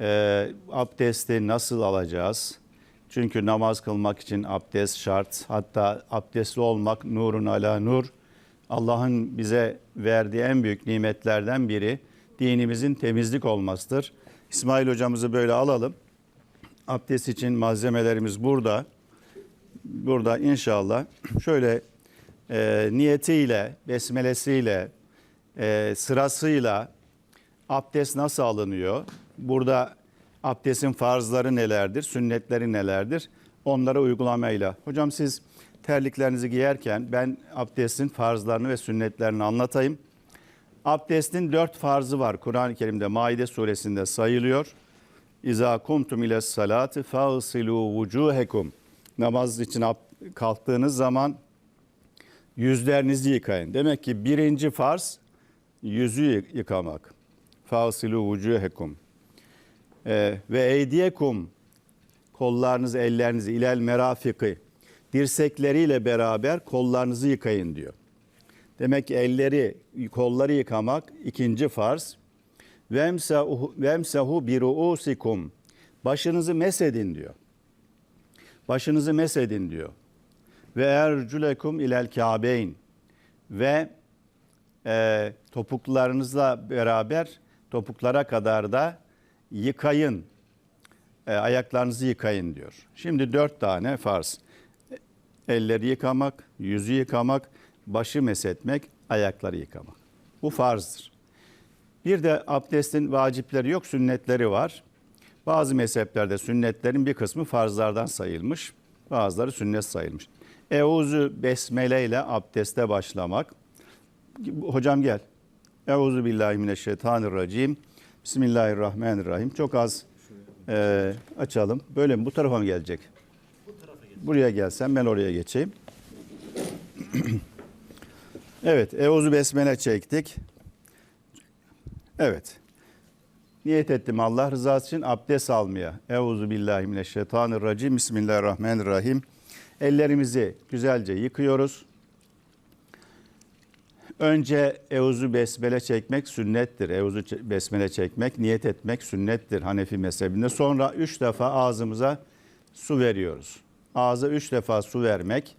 e, abdesti nasıl alacağız? Çünkü namaz kılmak için abdest şart. Hatta abdestli olmak nurun ala nur. Allah'ın bize verdiği en büyük nimetlerden biri dinimizin temizlik olmasıdır. İsmail hocamızı böyle alalım. Abdest için malzemelerimiz burada. Burada inşallah şöyle e, niyetiyle, besmelesiyle, e, sırasıyla abdest nasıl alınıyor? Burada abdestin farzları nelerdir, sünnetleri nelerdir? Onları uygulamayla. Hocam siz terliklerinizi giyerken ben abdestin farzlarını ve sünnetlerini anlatayım. Abdestin dört farzı var. Kur'an-ı Kerim'de Maide suresinde sayılıyor. İza kumtum ile salati fagsilu vucuhekum. Namaz için kalktığınız zaman yüzlerinizi yıkayın. Demek ki birinci farz yüzü yı- yıkamak. Fagsilu vucuhekum. Ee, ve eydiyekum kollarınızı, ellerinizi ilel merafiki dirsekleriyle beraber kollarınızı yıkayın diyor. Demek ki elleri, kolları yıkamak ikinci farz. Vemsahu, vemsahu bi ruusikum. Başınızı mesedin diyor. Başınızı mesedin diyor. Ve erculekum ilel kabeyn. Ve e, topuklarınızla beraber topuklara kadar da yıkayın. E, ayaklarınızı yıkayın diyor. Şimdi dört tane farz. Elleri yıkamak, yüzü yıkamak, başı mesetmek, ayakları yıkamak. Bu farzdır. Bir de abdestin vacipleri yok, sünnetleri var. Bazı mezheplerde sünnetlerin bir kısmı farzlardan sayılmış, bazıları sünnet sayılmış. Euzu besmele ile abdeste başlamak. Hocam gel. Euzu billahi mineşşeytanirracim. Bismillahirrahmanirrahim. Çok az e, açalım. Böyle mi? Bu tarafa mı gelecek? Buraya gelsen ben oraya geçeyim. evet, Euzu besmele çektik. Evet. Niyet ettim Allah rızası için abdest almaya. Euzu billahi mineşşeytanirracim. Bismillahirrahmanirrahim. Ellerimizi güzelce yıkıyoruz. Önce Euzu besmele çekmek sünnettir. Euzu ç- besmele çekmek, niyet etmek sünnettir Hanefi mezhebinde. Sonra üç defa ağzımıza su veriyoruz. Ağza üç defa su vermek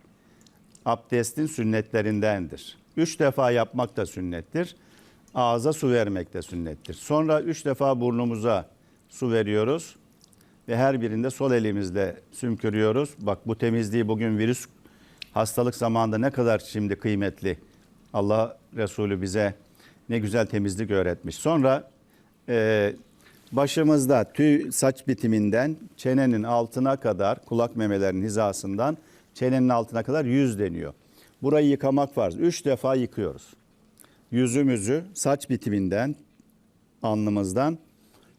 abdestin sünnetlerindendir. Üç defa yapmak da sünnettir. Ağza su vermek de sünnettir. Sonra üç defa burnumuza su veriyoruz ve her birinde sol elimizle sümkürüyoruz. Bak bu temizliği bugün virüs hastalık zamanında ne kadar şimdi kıymetli. Allah Resulü bize ne güzel temizlik öğretmiş. Sonra e, başımızda tüy saç bitiminden çenenin altına kadar kulak memelerinin hizasından çenenin altına kadar yüz deniyor. Burayı yıkamak var. Üç defa yıkıyoruz. Yüzümüzü saç bitiminden alnımızdan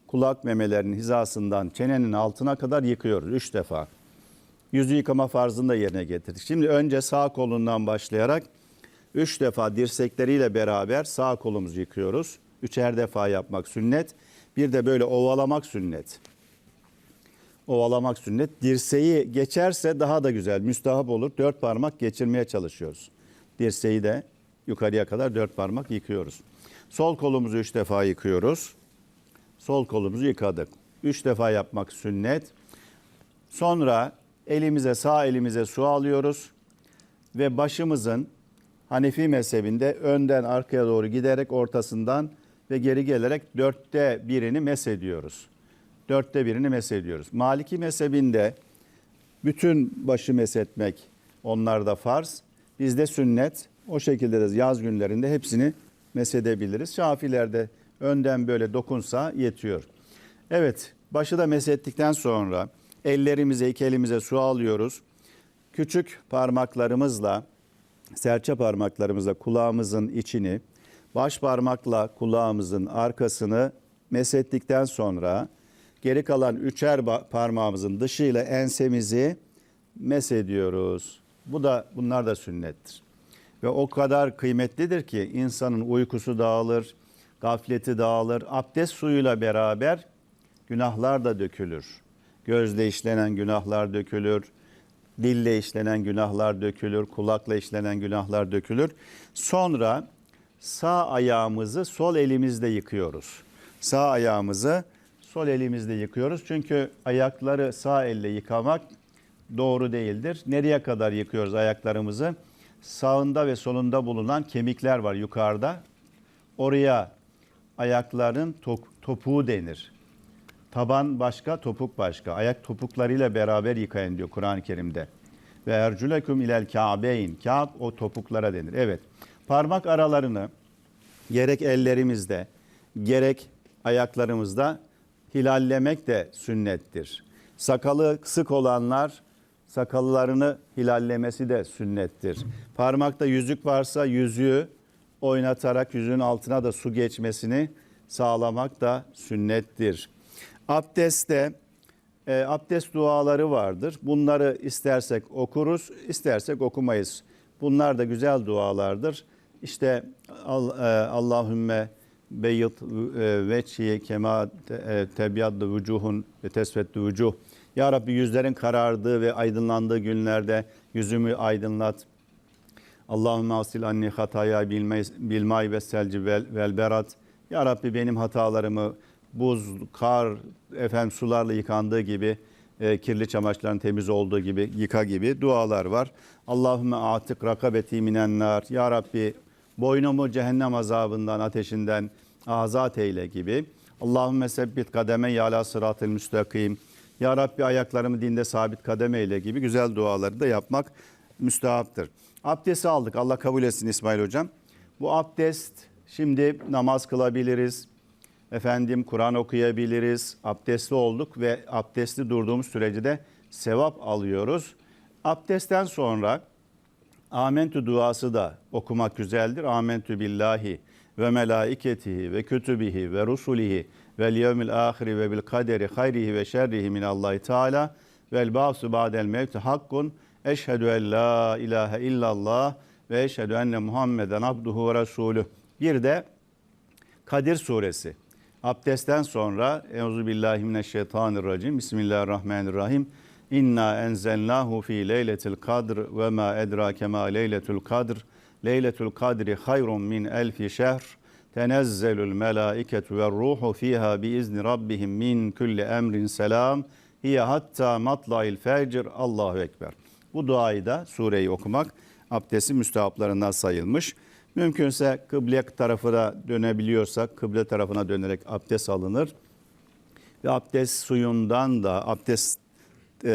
kulak memelerinin hizasından çenenin altına kadar yıkıyoruz. Üç defa. Yüzü yıkama farzını da yerine getirdik. Şimdi önce sağ kolundan başlayarak üç defa dirsekleriyle beraber sağ kolumuzu yıkıyoruz. Üçer defa yapmak sünnet. Bir de böyle ovalamak sünnet. Ovalamak sünnet. Dirseği geçerse daha da güzel, müstahap olur. Dört parmak geçirmeye çalışıyoruz. Dirseği de yukarıya kadar dört parmak yıkıyoruz. Sol kolumuzu üç defa yıkıyoruz. Sol kolumuzu yıkadık. Üç defa yapmak sünnet. Sonra elimize sağ elimize su alıyoruz ve başımızın Hanefi mezhebinde önden arkaya doğru giderek ortasından ve geri gelerek dörtte birini mesediyoruz. Dörtte birini mesediyoruz. Maliki mezhebinde bütün başı mesetmek onlarda farz. Bizde sünnet. O şekilde de yaz günlerinde hepsini mesedebiliriz. Şafilerde önden böyle dokunsa yetiyor. Evet başı da mesettikten sonra ellerimize iki elimize su alıyoruz. Küçük parmaklarımızla serçe parmaklarımızla kulağımızın içini, baş parmakla kulağımızın arkasını mesettikten sonra geri kalan üçer parmağımızın dışıyla ensemizi mesediyoruz. Bu da bunlar da sünnettir. Ve o kadar kıymetlidir ki insanın uykusu dağılır, gafleti dağılır. Abdest suyuyla beraber günahlar da dökülür. Gözle işlenen günahlar dökülür. Dille işlenen günahlar dökülür, kulakla işlenen günahlar dökülür. Sonra sağ ayağımızı sol elimizle yıkıyoruz. Sağ ayağımızı sol elimizle yıkıyoruz. Çünkü ayakları sağ elle yıkamak doğru değildir. Nereye kadar yıkıyoruz ayaklarımızı? Sağında ve solunda bulunan kemikler var yukarıda. Oraya ayakların to- topuğu denir. Taban başka, topuk başka. Ayak topuklarıyla beraber yıkayın diyor Kur'an-ı Kerim'de. Ve erculekum ilel ka'beyn. Ka'b o topuklara denir. Evet. Parmak aralarını gerek ellerimizde, gerek ayaklarımızda hilallemek de sünnettir. Sakalı sık olanlar sakallarını hilallemesi de sünnettir. Parmakta yüzük varsa yüzüğü oynatarak yüzüğün altına da su geçmesini sağlamak da sünnettir. Abdestte e, abdest duaları vardır. Bunları istersek okuruz, istersek okumayız. Bunlar da güzel dualardır. İşte e, Allahümme beyyit e, veçhi kema e, tebyaddu vücuhun ve tesveddu vücuh. Ya Rabbi yüzlerin karardığı ve aydınlandığı günlerde yüzümü aydınlat. Allahümme asil anni hataya bilmay ve selci vel berat. Ya Rabbi benim hatalarımı buz, kar, efendim sularla yıkandığı gibi e, kirli çamaşırların temiz olduğu gibi yıka gibi dualar var. Allahümme atik rakabeti minen nar. Ya Rabbi boynumu cehennem azabından, ateşinden azat eyle gibi. Allahümme sebbit kademe yala sıratıl müstakim. Ya Rabbi ayaklarımı dinde sabit kademe eyle gibi güzel duaları da yapmak müstahaptır. Abdesti aldık. Allah kabul etsin İsmail Hocam. Bu abdest şimdi namaz kılabiliriz. Efendim Kur'an okuyabiliriz. Abdestli olduk ve abdestli durduğumuz sürece de sevap alıyoruz. Abdestten sonra Amentü duası da okumak güzeldir. Amentü billahi ve melaiketihi ve kütübihi ve rusulihi vel yevmil ahiri ve bil kaderi hayrihi ve şerrihi min Allahi Teala vel ba'su ba'del mevti hakkun eşhedü en la ilahe illallah ve eşhedü enne Muhammeden abduhu ve resulüh. Bir de Kadir suresi. Abdestten sonra Euzu billahi mineşşeytanirracim. Bismillahirrahmanirrahim. İnna enzelnahu fi leyletil kadr ve ma edrake ma leyletul kadr. Leyletul kadri hayrun min elfi şehr. Tenezzelul melaiketu ve ruhu fiha bi izni rabbihim min kulli emrin selam. Hiye hatta matla'il fecr. Allahu ekber. Bu duayı da sureyi okumak abdestin müstehaplarından sayılmış. Mümkünse kıble tarafına dönebiliyorsak kıble tarafına dönerek abdest alınır. Ve abdest suyundan da abdest e,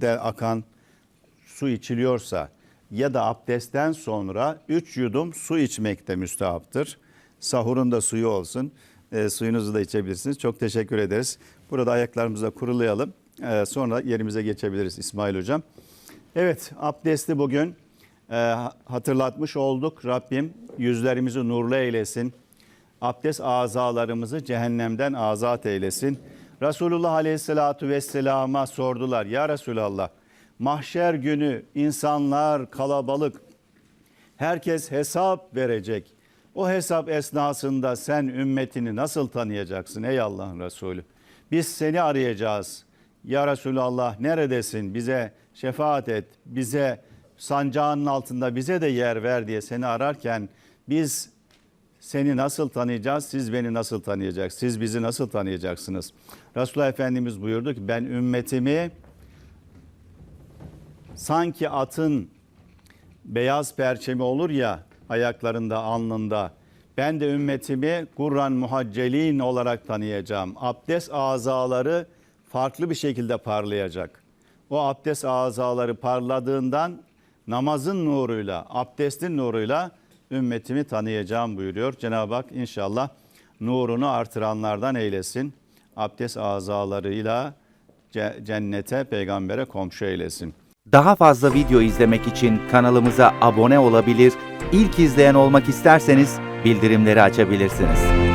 de akan su içiliyorsa ya da abdestten sonra 3 yudum su içmek de müstehaptır. Sahurun da suyu olsun. E, suyunuzu da içebilirsiniz. Çok teşekkür ederiz. Burada ayaklarımıza kurulayalım. E, sonra yerimize geçebiliriz İsmail Hocam. Evet abdesti bugün hatırlatmış olduk. Rabbim yüzlerimizi nurlu eylesin. Abdest azalarımızı cehennemden azat eylesin. Resulullah Aleyhisselatü Vesselam'a sordular. Ya Resulallah mahşer günü insanlar kalabalık. Herkes hesap verecek. O hesap esnasında sen ümmetini nasıl tanıyacaksın ey Allah'ın Resulü? Biz seni arayacağız. Ya Resulallah neredesin? Bize şefaat et. Bize sancağının altında bize de yer ver diye seni ararken biz seni nasıl tanıyacağız? Siz beni nasıl tanıyacaksınız? Siz bizi nasıl tanıyacaksınız? Resulullah Efendimiz buyurdu ki ben ümmetimi sanki atın beyaz perçemi olur ya ayaklarında, alnında. Ben de ümmetimi Kur'an muhaccelin olarak tanıyacağım. Abdest azaları farklı bir şekilde parlayacak. O abdest azaları parladığından namazın nuruyla, abdestin nuruyla ümmetimi tanıyacağım buyuruyor. Cenab-ı Hak inşallah nurunu artıranlardan eylesin. Abdest azalarıyla ce- cennete, peygambere komşu eylesin. Daha fazla video izlemek için kanalımıza abone olabilir, ilk izleyen olmak isterseniz bildirimleri açabilirsiniz.